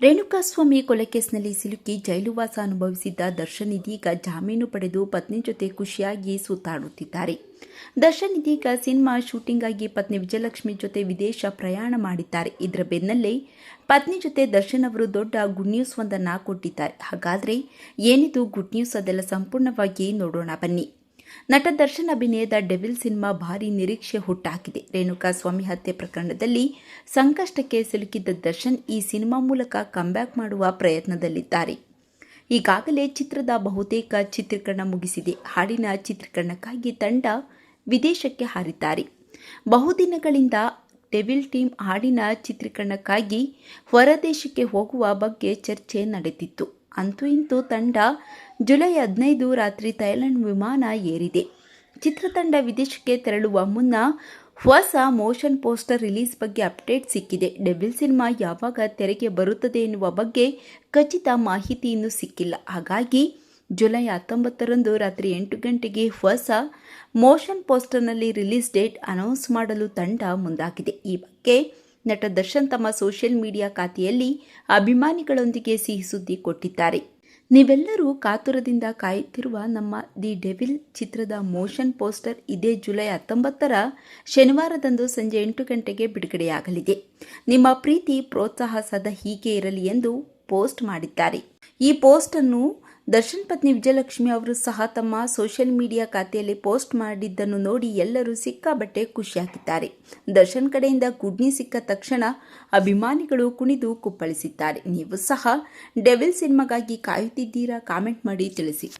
ರೇಣುಕಾಸ್ವಾಮಿ ಕೊಲೆ ಕೇಸ್ನಲ್ಲಿ ಸಿಲುಕಿ ಜೈಲುವಾಸ ಅನುಭವಿಸಿದ್ದ ದರ್ಶನ್ ಇದೀಗ ಜಾಮೀನು ಪಡೆದು ಪತ್ನಿ ಜೊತೆ ಖುಷಿಯಾಗಿ ಸುತ್ತಾಡುತ್ತಿದ್ದಾರೆ. ದರ್ಶನ್ ಇದೀಗ ಸಿನಿಮಾ ಶೂಟಿಂಗಾಗಿ ಪತ್ನಿ ವಿಜಯಲಕ್ಷ್ಮಿ ಜೊತೆ ವಿದೇಶ ಪ್ರಯಾಣ ಮಾಡಿದ್ದಾರೆ. ಇದರ ಬೆನ್ನಲ್ಲೇ ಪತ್ನಿ ಜೊತೆ ದರ್ಶನ್ ಅವರು ದೊಡ್ಡ ಗುಡ್ ನ್ಯೂಸ್ ಒಂದನ್ನು ಕೊಟ್ಟಿದ್ದಾರೆ. ಹಾಗಾದರೆ ಏನಿದು ಗುಡ್ ನ್ಯೂಸ್ ಅದೆಲ್ಲ ಸಂಪೂರ್ಣವಾಗಿ ನೋಡೋಣ ಬನ್ನಿ. ನಟ ದರ್ಶನ್ ಅಭಿನಯದ ಡೆವಿಲ್ ಸಿನಿಮಾ ಭಾರಿ ನಿರೀಕ್ಷೆ ಹುಟ್ಟಾಕಿದೆ. ರೇಣುಕಾ ಸ್ವಾಮಿ ಹತ್ಯೆ ಪ್ರಕರಣದಲ್ಲಿ ಸಂಕಷ್ಟಕ್ಕೆ ಸಿಲುಕಿದ್ದ ದರ್ಶನ್ ಈ ಸಿನಿಮಾ ಮೂಲಕ ಕಂಬ್ಯಾಕ್ ಮಾಡುವ ಪ್ರಯತ್ನದಲ್ಲಿದ್ದಾರೆ. ಈಗಾಗಲೇ ಚಿತ್ರದ ಬಹುತೇಕ ಚಿತ್ರೀಕರಣ ಮುಗಿಸಿದೆ. ಹಾಡಿನ ಚಿತ್ರೀಕರಣಕ್ಕಾಗಿ ತಂಡ ವಿದೇಶಕ್ಕೆ ಹಾರಿದ್ದಾರೆ. ಬಹುದಿನಗಳಿಂದ ಡೆವಿಲ್ ಟೀಮ್ ಹಾಡಿನ ಚಿತ್ರೀಕರಣಕ್ಕಾಗಿ ಹೊರದೇಶಕ್ಕೆ ಹೋಗುವ ಬಗ್ಗೆ ಚರ್ಚೆ ನಡೆದಿತ್ತು. ಅಂತೂ ಇಂತೂ ತಂಡ ಜುಲೈ ಹದಿನೈದು ರಾತ್ರಿ ಥೈಲ್ಯಾಂಡ್ ವಿಮಾನ ಏರಿದೆ. ಚಿತ್ರತಂಡ ವಿದೇಶಕ್ಕೆ ತೆರಳುವ ಮುನ್ನ ಹೊಸ ಮೋಷನ್ ಪೋಸ್ಟರ್ ರಿಲೀಸ್ ಬಗ್ಗೆ ಅಪ್ಡೇಟ್ ಸಿಕ್ಕಿದೆ. ಡೆವಿಲ್ ಸಿನಿಮಾ ಯಾವಾಗ ತೆರೆಗೆ ಬರುತ್ತದೆ ಎನ್ನುವ ಬಗ್ಗೆ ಖಚಿತ ಮಾಹಿತಿಯನ್ನು ಸಿಕ್ಕಿಲ್ಲ. ಹಾಗಾಗಿ ಜುಲೈ ಹತ್ತೊಂಬತ್ತರಂದು ರಾತ್ರಿ ಎಂಟು ಗಂಟೆಗೆ ಹೊಸ ಮೋಷನ್ ಪೋಸ್ಟರ್ನಲ್ಲಿ ರಿಲೀಸ್ ಡೇಟ್ ಅನೌನ್ಸ್ ಮಾಡಲು ತಂಡ ಮುಂದಾಗಿದೆ. ಈ ಬಗ್ಗೆ ನಟ ದರ್ಶನ್ ತಮ್ಮ ಸೋಷಿಯಲ್ ಮೀಡಿಯಾ ಖಾತೆಯಲ್ಲಿ ಅಭಿಮಾನಿಗಳೊಂದಿಗೆ ಸಿಹಿ ಸುದ್ದಿ ಕೊಟ್ಟಿದ್ದಾರೆ. ನೀವೆಲ್ಲರೂ ಕಾತುರದಿಂದ ಕಾಯುತ್ತಿರುವ ನಮ್ಮ ದಿ ಡೆವಿಲ್ ಚಿತ್ರದ ಮೋಷನ್ ಪೋಸ್ಟರ್ ಇದೇ ಜುಲೈ ಹತ್ತೊಂಬತ್ತರ ಶನಿವಾರದಂದು ಸಂಜೆ ಎಂಟು ಗಂಟೆಗೆ ಬಿಡುಗಡೆಯಾಗಲಿದೆ. ನಿಮ್ಮ ಪ್ರೀತಿ, ಪ್ರೋತ್ಸಾಹ ಸದಾ ಹೀಗೆ ಇರಲಿ ಎಂದು ಪೋಸ್ಟ್ ಮಾಡಿದ್ದಾರೆ. ಈ ಪೋಸ್ಟ್ ಅನ್ನು ದರ್ಶನ್ ಪತ್ನಿ ವಿಜಯಲಕ್ಷ್ಮಿ ಅವರು ಸಹ ತಮ್ಮ ಸೋಷಿಯಲ್ ಮೀಡಿಯಾ ಖಾತೆಯಲ್ಲಿ ಪೋಸ್ಟ್ ಮಾಡಿದ್ದನ್ನು ನೋಡಿ ಎಲ್ಲರೂ ಸಿಕ್ಕಾಬಟ್ಟೆ ಖುಷಿಯಾಗಿದ್ದಾರೆ. ದರ್ಶನ್ ಕಡೆಯಿಂದ ಗುಡ್ ನ್ಯೂಸ್ ಸಿಕ್ಕ ತಕ್ಷಣ ಅಭಿಮಾನಿಗಳು ಕುಣಿದು ಕುಪ್ಪಳಿಸಿದ್ದಾರೆ. ನೀವು ಸಹ ಡೆವಿಲ್ ಸಿನಿಮಾಗಾಗಿ ಕಾಯುತ್ತಿದ್ದೀರಾ? ಕಾಮೆಂಟ್ ಮಾಡಿ ತಿಳಿಸಿ.